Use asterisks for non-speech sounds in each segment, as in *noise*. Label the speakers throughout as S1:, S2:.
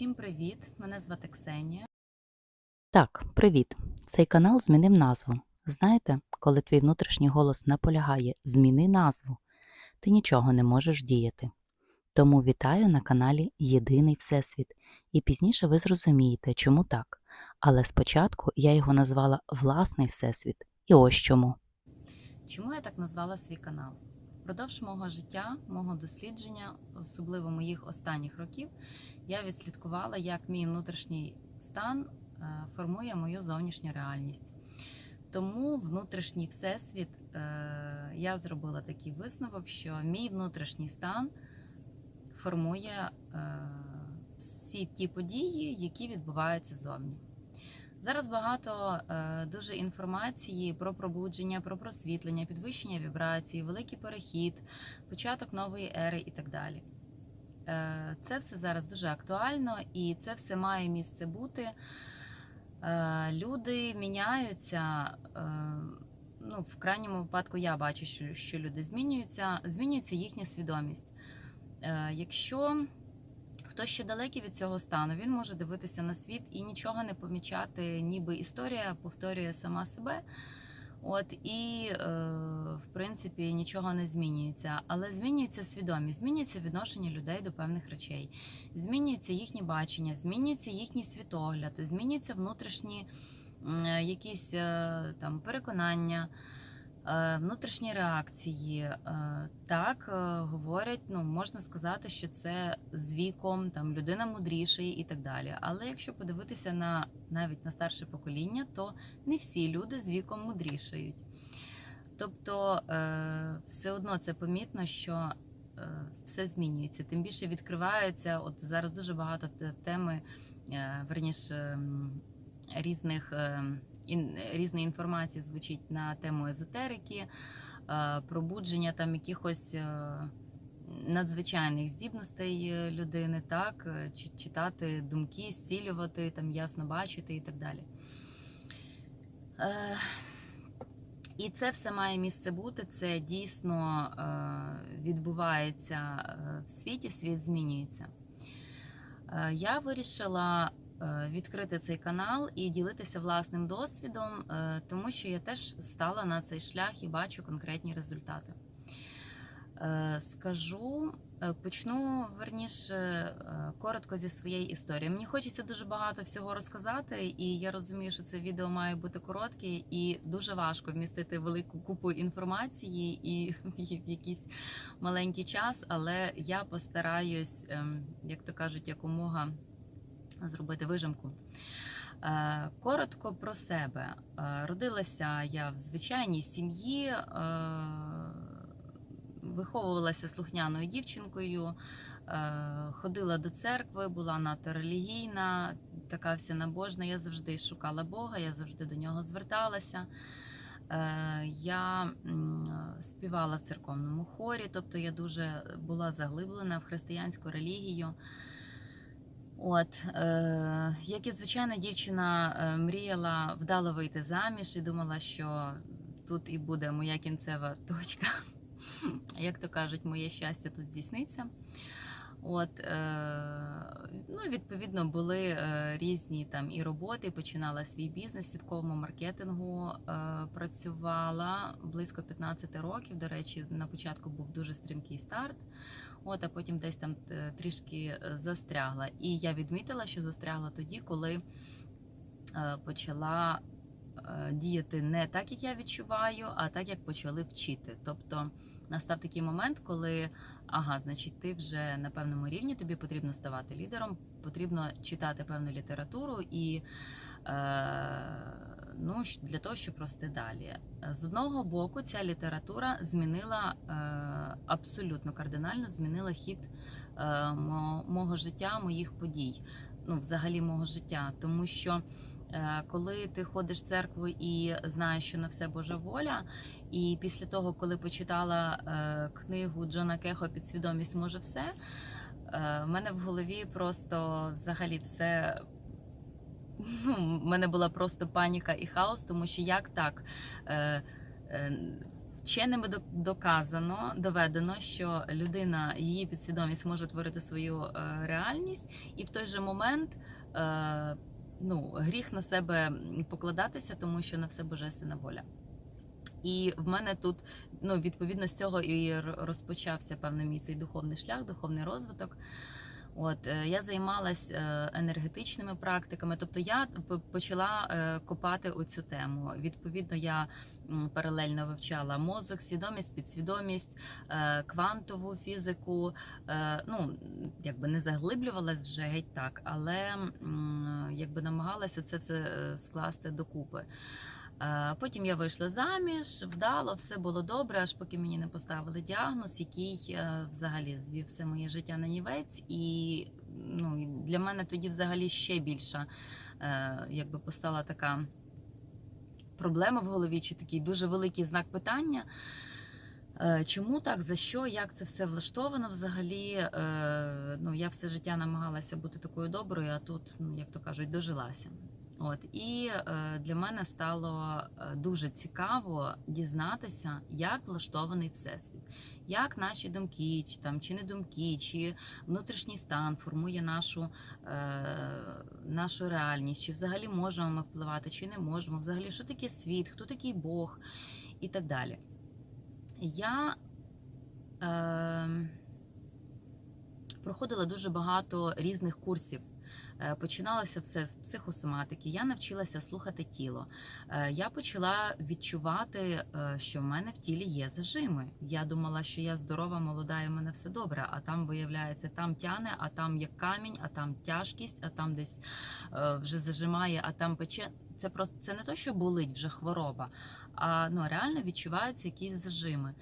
S1: Всім привіт! Мене звати Ксенія.
S2: Так, привіт. Цей канал змінив назву. Знаєте, коли твій внутрішній голос наполягає зміни назву, ти нічого не можеш діяти. Тому вітаю на каналі Єдиний Всесвіт, і пізніше ви зрозумієте, чому так. Але спочатку я його назвала Власний Всесвіт. І ось чому.
S1: Чому я так назвала свій канал? Впродовж мого життя, мого дослідження, особливо моїх останніх років, я відслідкувала, як мій внутрішній стан е, формує мою зовнішню реальність. Тому внутрішній всесвіт е, я зробила такий висновок, що мій внутрішній стан формує е, всі ті події, які відбуваються зовні. Зараз багато е, дуже інформації про пробудження, про просвітлення, підвищення вібрацій, великий перехід, початок нової ери і так далі. Е, це все зараз дуже актуально і це все має місце бути. Е, люди міняються. Ну, в крайньому випадку я бачу, що, люди змінюються, змінюється їхня свідомість. Якщо Хто ще далекий від цього стану, він може дивитися на світ і нічого не помічати, ніби історія повторює сама себе. От і, е, в принципі, нічого не змінюється. Але змінюється свідомість, змінюється відношення людей до певних речей, змінюється їхнє бачення, змінюється їхній світогляд, змінюються внутрішні е, якісь е, там переконання. Е, Внутрішні реакції Е, так е, говорять, ну можна сказати, що це з віком, там людина мудрішає і так далі. Але якщо подивитися на навіть на старше покоління, то не всі люди з віком мудрішають. Тобто все одно це помітно, що все змінюється. Тим більше відкриваються. От зараз дуже багато теми, верніше різних. Різної інформації звучить на тему езотерики, е, пробудження там якихось е, надзвичайних здібностей е, людини, так, читати думки, зцілювати, там ясно бачити і так далі. І це все має місце бути. Це дійсно відбувається в світі, світ змінюється. Я вирішила відкрити цей канал і ділитися власним досвідом, е, тому що я теж стала на цей шлях і бачу конкретні результати. Е, Скажу, е, почну верніше е, коротко зі своєї історії. Мені хочеться дуже багато всього розказати, і я розумію, що це відео має бути коротке і дуже важко вмістити велику купу інформації і *laughs* в якийсь маленький час, але я постараюсь, ем, як то кажуть, якомога зробити вижимку. Е, Коротко про себе. Е, Родилася я в звичайній сім'ї, е, виховувалася слухняною дівчинкою, ходила до церкви, була надто релігійна, така вся набожна. Я завжди шукала Бога, я завжди до нього зверталася. Я співала в церковному хорі, тобто я дуже була заглиблена в християнську релігію. От, е, як і звичайна дівчина е, мріяла вдало вийти заміж і думала, що тут і буде моя кінцева *laughs* точка. Як то кажуть, моє щастя тут здійсниться. От, е, ну, відповідно, були е, різні там і роботи. Починала свій бізнес в сітковому маркетингу. Е, працювала близько 15 років. До речі, на початку був дуже стрімкий старт. От, а потім десь там трішки застрягла. І я відмітила, що застрягла тоді, коли почала діяти не так, як я відчуваю, а так, як почали вчити. Тобто настав такий момент, коли ага, значить, ти вже на певному рівні, тобі потрібно ставати лідером, потрібно читати певну літературу і. Е, Ну, для того, щоб рости далі. З одного боку, ця література змінила е, абсолютно кардинально змінила хід е, мого життя, моїх подій, ну, взагалі мого життя. Тому що коли ти ходиш в церкву і знаєш, що на все Божа воля, і після того, коли почитала е, книгу Джона Кехо Підсвідомість може все, е, в мене в голові просто взагалі все. *laughs* Ну, в мене була просто паніка і хаос, тому що як так? Е, е, Вченими доказано, доведено, що людина, її підсвідомість може творити свою е, реальність, і в той же момент е, ну, гріх на себе покладатися, тому що на все божественна воля. І в мене тут, ну, відповідно з цього і розпочався певний мій цей духовний шлях, духовний розвиток. От е, я займалась е, енергетичними практиками, тобто я почала е, копати оцю тему. Відповідно, я паралельно вивчала мозок, свідомість, підсвідомість, квантову фізику. Ну якби не заглиблювалась вже геть так, але якби намагалася це все скласти докупи. Е, Потім я вийшла заміж, вдало, все було добре, аж поки мені не поставили діагноз, який е, взагалі звів все моє життя на нівець. І ну, для мене тоді взагалі ще більша е, якби постала така проблема в голові, чи такий дуже великий знак питання. Чому так, за що, як це все влаштовано взагалі? Ну, я все життя намагалася бути такою доброю, а тут, ну як то кажуть, дожилася. От і е, для мене стало е, дуже цікаво дізнатися, як влаштований всесвіт, як наші думки, чи там чи не думки, чи внутрішній стан формує нашу, е, нашу реальність, чи взагалі можемо ми впливати, чи не можемо. Взагалі, що таке світ, хто такий Бог і так далі. Я е, проходила дуже багато різних курсів. Е, Починалося все з психосоматики. Я навчилася слухати тіло. Е, Я почала відчувати, е, що в мене в тілі є зажими. Я думала, що я здорова, молода, і в мене все добре. А там виявляється, там тяне, а там як камінь, а там тяжкість, а там десь вже зажимає, а там пече. Це просто це не то, що болить вже хвороба, а ну реально відчуваються якісь зажими.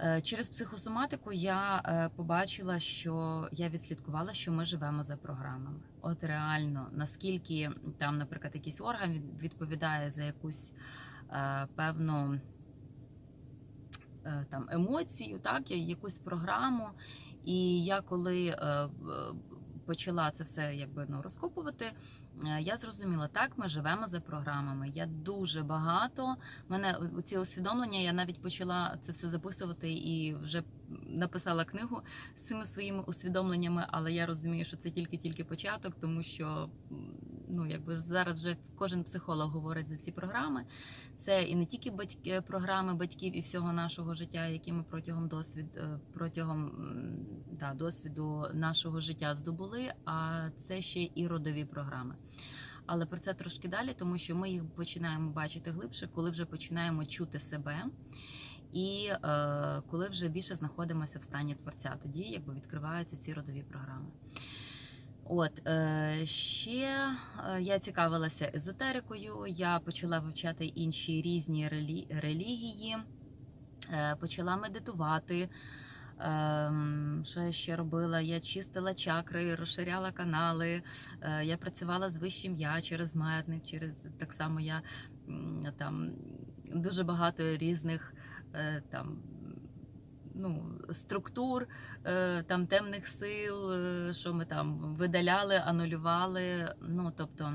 S1: Е, Через психосоматику я е, побачила, що я відслідкувала, що ми живемо за програмами. От реально, наскільки там, наприклад, якийсь орган відповідає за якусь е, певну там емоцію, так, якусь програму. І я коли почала це все якби ну, розкопувати, е, я зрозуміла, так, ми живемо за програмами. Я дуже багато мене ці усвідомлення, я навіть почала це все записувати і вже написала книгу з цими своїми усвідомленнями, але я розумію, що це тільки-тільки початок, тому що ну якби зараз вже кожен психолог говорить за ці програми. Це і не тільки батьки програми батьків і всього нашого життя, які ми протягом досвід е, протягом да, досвіду нашого життя здобули, а це ще і родові програми. Але про це трошки далі, тому що ми їх починаємо бачити глибше, коли вже починаємо чути себе. І е, коли вже більше знаходимося в стані творця, тоді якби відкриваються ці родові програми. От е, ще е, я цікавилася езотерикою, я почала вивчати інші різні релі... релігії, е, почала медитувати. Ем, що я ще робила? Я чистила чакри, розширяла канали. Е, я працювала з вищим я через маятник, через так само я там дуже багато різних е, там. Ну, структур, е, там темних сил, е, що ми там видаляли, анулювали. Ну, тобто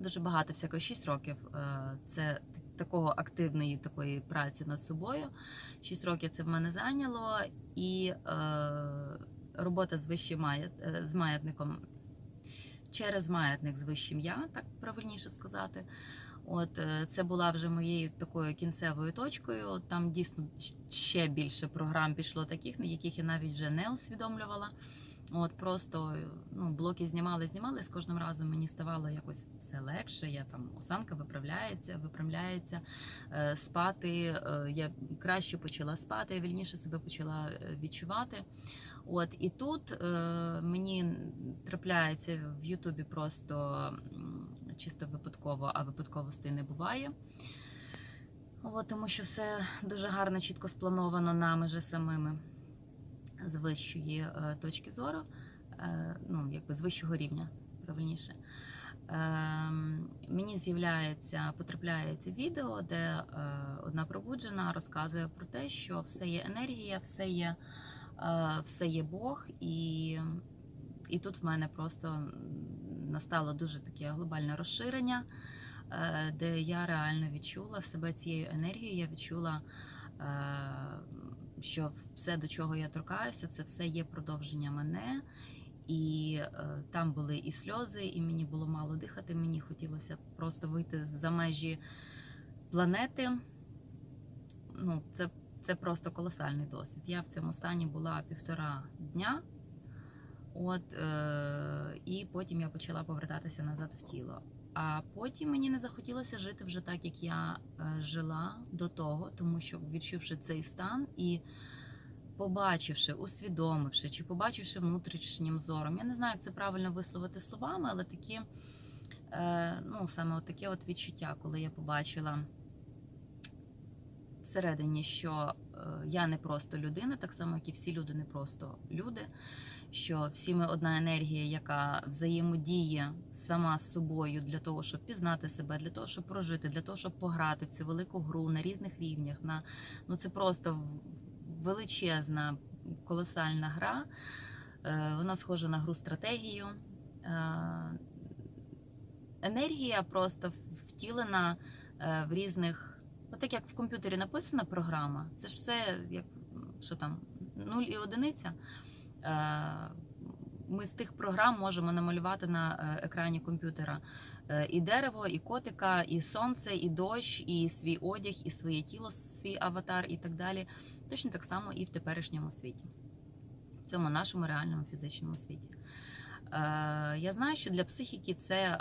S1: дуже багато всякого 6 років. е, Це такого активної такої праці над собою. 6 років це в мене зайняло, і е, робота з вищим маят, е, з маятником через маятник з вищим я, так правильніше сказати. От е, це була вже моєю такою кінцевою точкою. Там дійсно ще більше програм пішло таких, на яких я навіть вже не усвідомлювала. От просто ну, блоки знімали, знімали. З кожним разом мені ставало якось все легше. Я там осанка виправляється, виправляється. Е, спати е, я краще почала спати, я вільніше себе почала е, відчувати. От і тут е, мені трапляється в Ютубі просто чисто випадково, а випадковостей не буває. От, тому що все дуже гарно, чітко сплановано нами же самими з вищої е, точки зору, е, ну, якби з вищого рівня, правильніше. Ем, мені з'являється, потрапляється відео, де е, одна пробуджена розказує про те, що все є енергія, все є, все є Бог, і, і тут в мене просто настало дуже таке глобальне розширення. е, де я реально відчула себе цією енергією. Я відчула, е, що все, до чого я торкаюся, це все є продовження мене. І е, там були і сльози, і мені було мало дихати. Мені хотілося просто вийти за межі планети. Ну, це, це просто колосальний досвід. Я в цьому стані була півтора дня. От, е, і потім я почала повертатися назад в тіло. А потім мені не захотілося жити вже так, як я е, жила до того, тому що відчувши цей стан і побачивши, усвідомивши чи побачивши внутрішнім зором, я не знаю, як це правильно висловити словами, але такі, е, ну саме от таке от відчуття, коли я побачила всередині, що е, я не просто людина, так само, як і всі люди не просто люди. Що всі ми одна енергія, яка взаємодіє сама з собою для того, щоб пізнати себе, для того, щоб прожити, для того, щоб пограти в цю велику гру на різних рівнях. На ну це просто величезна, колосальна гра. Е, Вона схожа на гру стратегію. Е, Енергія просто втілена е, в різних. Отак як в комп'ютері написана програма, це ж все як що там, нуль і одиниця. Е, Ми з тих програм можемо намалювати на е, екрані комп'ютера е, і дерево, і котика, і сонце, і дощ, і свій одяг, і своє тіло, свій аватар, і так далі. Точно так само і в теперішньому світі, в цьому нашому реальному фізичному світі. Я знаю, що для психіки це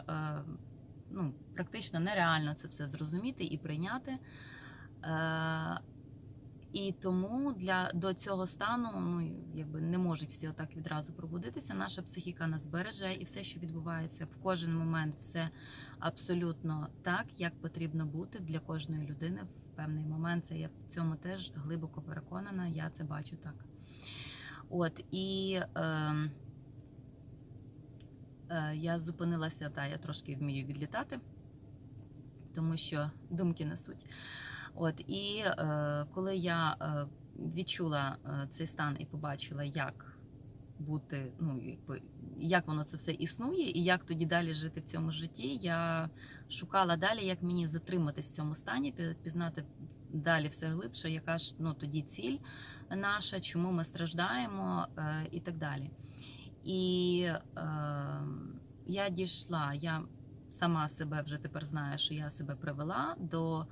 S1: ну, практично нереально це все зрозуміти і прийняти. І тому для до цього стану ну якби не можуть всі отак відразу пробудитися. Наша психіка нас береже, і все, що відбувається в кожен момент, все абсолютно так, як потрібно бути для кожної людини в певний момент. Це я в цьому теж глибоко переконана. Я це бачу так. От і е, е, я зупинилася, та я трошки вмію відлітати, тому що думки несуть. От і е, коли я е, відчула е, цей стан і побачила, як бути, ну якби як воно це все існує, і як тоді далі жити в цьому житті, я шукала далі, як мені затриматись в цьому стані, пі- пізнати далі все глибше, яка ж ну тоді ціль наша, чому ми страждаємо, е, і так далі. І е, я дійшла, я сама себе вже тепер знаю, що я себе привела до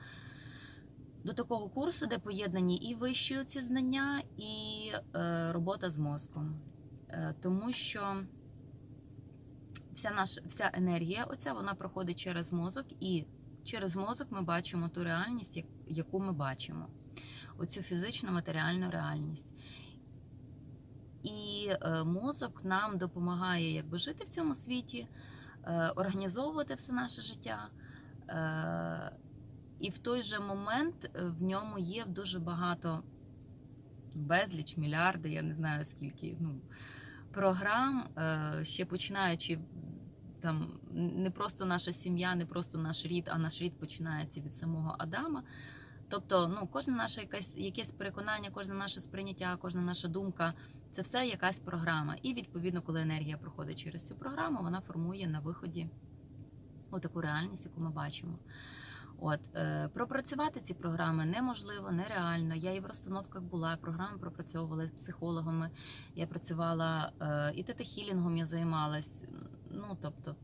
S1: до такого курсу, де поєднані і вищі ці знання, і е, робота з мозком. Е, тому що вся наша вся енергія, оця вона проходить через мозок, і через мозок ми бачимо ту реальність, яку ми бачимо, оцю фізичну матеріальну реальність. І е, мозок нам допомагає якби жити в цьому світі, е, організовувати все наше життя. І в той же момент е, в ньому є дуже багато безліч, мільярди, я не знаю скільки ну, програм, е, ще починаючи там не просто наша сім'я, не просто наш рід, а наш рід починається від самого Адама. Тобто, ну, кожна наша якась якесь переконання, кожне наше сприйняття, кожна наша думка це все якась програма. І відповідно, коли енергія проходить через цю програму, вона формує на виході отаку реальність, яку ми бачимо. От е, пропрацювати ці програми неможливо, нереально. Я і в розстановках була. Програми пропрацьовували з психологами. Я працювала е, і тета-хілінгом я займалась. Ну тобто,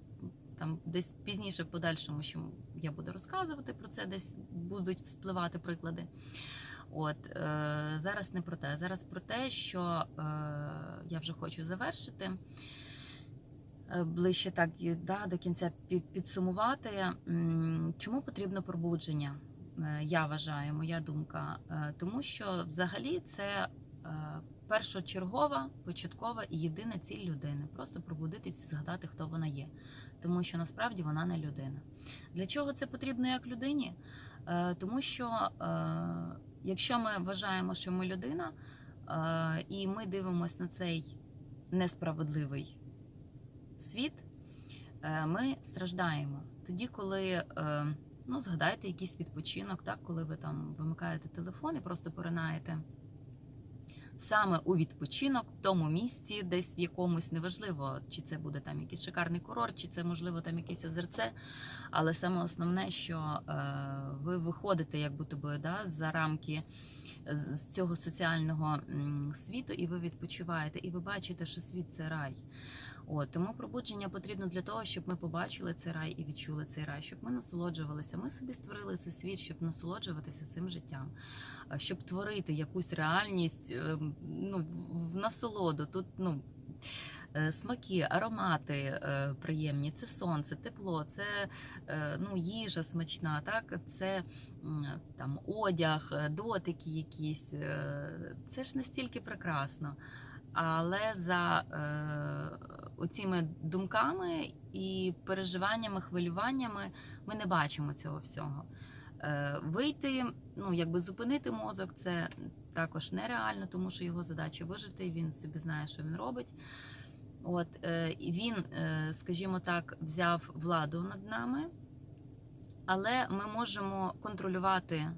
S1: там десь пізніше, в подальшому, що я буду розказувати про це, десь будуть вспливати приклади. От е, зараз не про те. Зараз про те, що е, я вже хочу завершити. Е, Ближче так да, до кінця підсумувати, чому потрібно пробудження, Е, я вважаю, моя думка. Е, Тому що взагалі це першочергова, початкова і єдина ціль людини просто пробудитись і згадати, хто вона є. Тому що насправді вона не людина. Для чого це потрібно як людині? Тому що якщо ми вважаємо, що ми людина, і ми дивимося на цей несправедливий світ, е, ми страждаємо. Тоді, коли е, ну, згадайте якийсь відпочинок, так, коли ви там вимикаєте телефон і просто поринаєте саме у відпочинок в тому місці, десь в якомусь неважливо, чи це буде там якийсь шикарний курорт, чи це можливо там якесь озерце. Але саме основне, що е, ви виходите, як будто би, да, за рамки з з цього соціального світу, і ви відпочиваєте, і ви бачите, що світ це рай. От тому пробудження потрібно для того, щоб ми побачили цей рай і відчули цей рай, щоб ми насолоджувалися. Ми собі створили цей світ, щоб насолоджуватися цим життям, щоб творити якусь реальність е, ну, в насолоду. Тут ну. е, Смаки, аромати е, приємні, це сонце, тепло, це ну, їжа смачна, так? це там, одяг, дотики якісь. Це ж настільки прекрасно. Але за е, оціми думками і переживаннями, хвилюваннями ми не бачимо цього всього. Е, вийти, ну якби зупинити мозок, це також нереально, тому що його задача вижити. Він собі знає, що він робить. От е, він, е, скажімо так, взяв владу над нами, але ми можемо контролювати, е,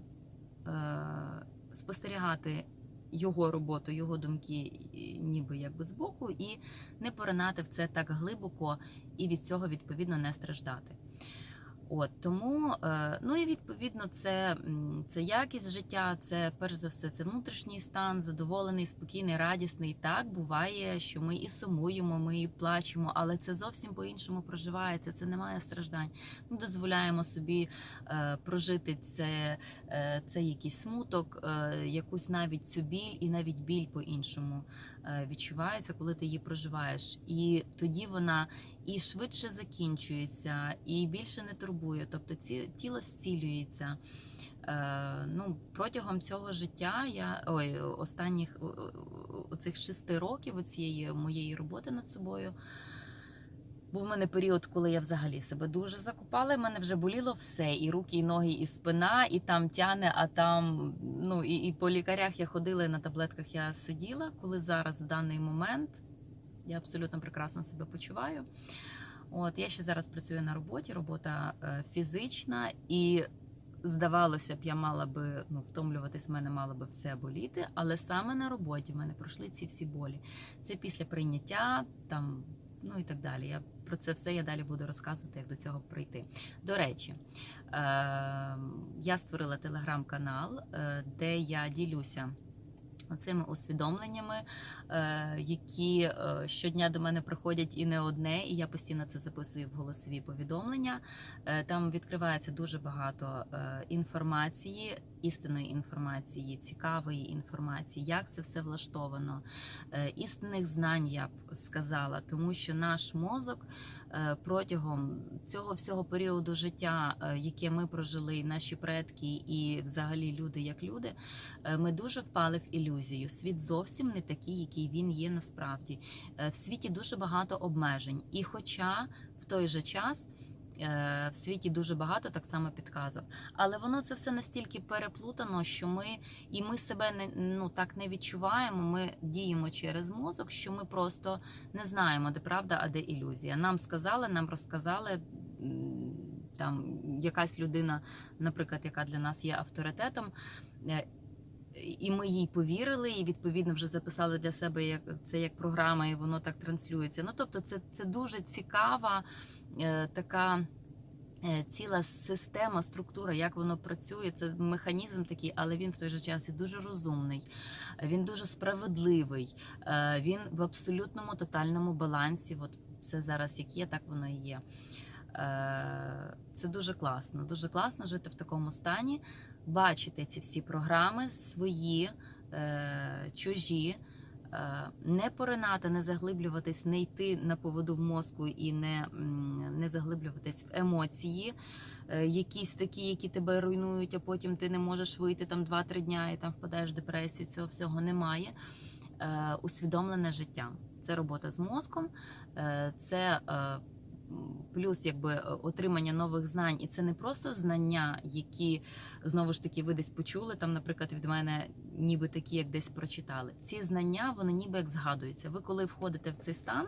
S1: спостерігати його роботу, його думки, ніби якби збоку, і не поринати в це так глибоко і від цього відповідно не страждати. От тому, е, ну і відповідно, це, це якість життя, це перш за все, це внутрішній стан, задоволений, спокійний, радісний. Так буває, що ми і сумуємо, ми і плачемо, але це зовсім по-іншому проживається. Це немає страждань. Ми дозволяємо собі е, прожити це, е, це якийсь смуток, е, якусь навіть цю біль, і навіть біль по-іншому е, відчувається, коли ти її проживаєш. І тоді вона і швидше закінчується, і більше не турбує. Тобто ці, тіло зцілюється. Е, ну, протягом цього життя я ой, останніх оцих шести років цієї моєї роботи над собою. Був в мене період, коли я взагалі себе дуже закупала. і в мене вже боліло все: і руки, і ноги, і спина, і там тяне, а там ну і, і по лікарях я ходила, і на таблетках я сиділа. Коли зараз в даний момент я абсолютно прекрасно себе почуваю. От я ще зараз працюю на роботі, робота е, фізична, і здавалося б, я мала би ну, втомлюватись, в мене мало би все боліти, але саме на роботі в мене пройшли ці всі болі. Це після прийняття там. Ну і так далі. Я про це все я далі буду розказувати, як до цього прийти. До речі, е, я створила телеграм-канал, е, де я ділюся цими усвідомленнями, е, які е, щодня до мене приходять і не одне, і я постійно це записую в голосові повідомлення. Е, Там відкривається дуже багато інформації, істинної інформації, цікавої інформації, як це все влаштовано, істинних знань я б сказала, тому що наш мозок протягом цього всього періоду життя, е, яке ми прожили, наші предки і взагалі люди як люди, е, ми дуже впали в ілюзію. Світ зовсім не такий, який він є насправді. Е, В світі дуже багато обмежень, і хоча в той же час. Е, В світі дуже багато так само підказок, але воно це все настільки переплутано, що ми і ми себе не ну так не відчуваємо. Ми діємо через мозок, що ми просто не знаємо, де правда, а де ілюзія. Нам сказали, нам розказали. Там якась людина, наприклад, яка для нас є авторитетом, е, і ми їй повірили, і відповідно вже записали для себе як це як програма, і воно так транслюється. Ну тобто, це, це дуже цікава е, така. е, Ціла система, структура, як воно працює, це механізм такий, але він в той же час і дуже розумний, він дуже справедливий, е, він в абсолютному тотальному балансі. От все зараз як є, так воно і є. Е, Це дуже класно. Дуже класно жити в такому стані, бачити ці всі програми, свої, е, чужі, е, не поринати, не заглиблюватись, не йти на поводу в мозку і не, не заглиблюватись в емоції, е, якісь такі, які тебе руйнують, а потім ти не можеш вийти там 2-3 дня і там впадаєш в депресію. Цього всього немає. Е, Усвідомлене життя. Це робота з мозком, е, це е, плюс якби е, отримання нових знань, і це не просто знання, які знову ж таки ви десь почули. Там, наприклад, від мене ніби такі, як десь прочитали. Ці знання вони ніби як згадуються. Ви коли входите в цей стан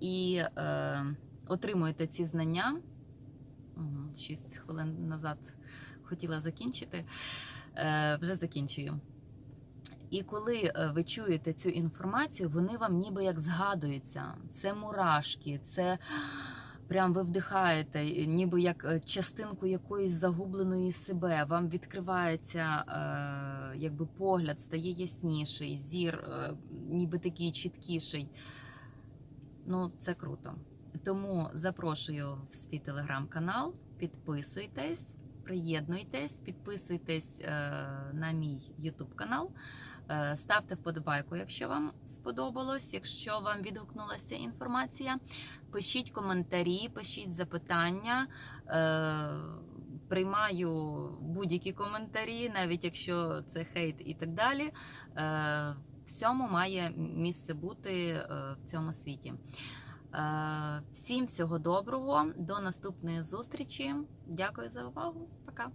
S1: і е, отримуєте ці знання. Мгм, Шість хвилин назад хотіла закінчити. Е, вже закінчую. І коли е, ви чуєте цю інформацію, вони вам ніби як згадуються. Це мурашки, це прям ви вдихаєте, ніби як е, частинку якоїсь загубленої себе. Вам відкривається е, якби погляд, стає ясніший, зір, ніби такий чіткіший. Ну, це круто. Тому запрошую в свій телеграм-канал, підписуйтесь, приєднуйтесь, підписуйтесь на мій Ютуб канал. Е, Ставте вподобайку, якщо вам сподобалось, якщо вам відгукнулася інформація. Пишіть коментарі, пишіть запитання. Е, Приймаю будь-які коментарі, навіть якщо це хейт і так далі. Е, Всьому має місце бути в цьому світі. Всім всього доброго, до наступної зустрічі. Дякую за увагу.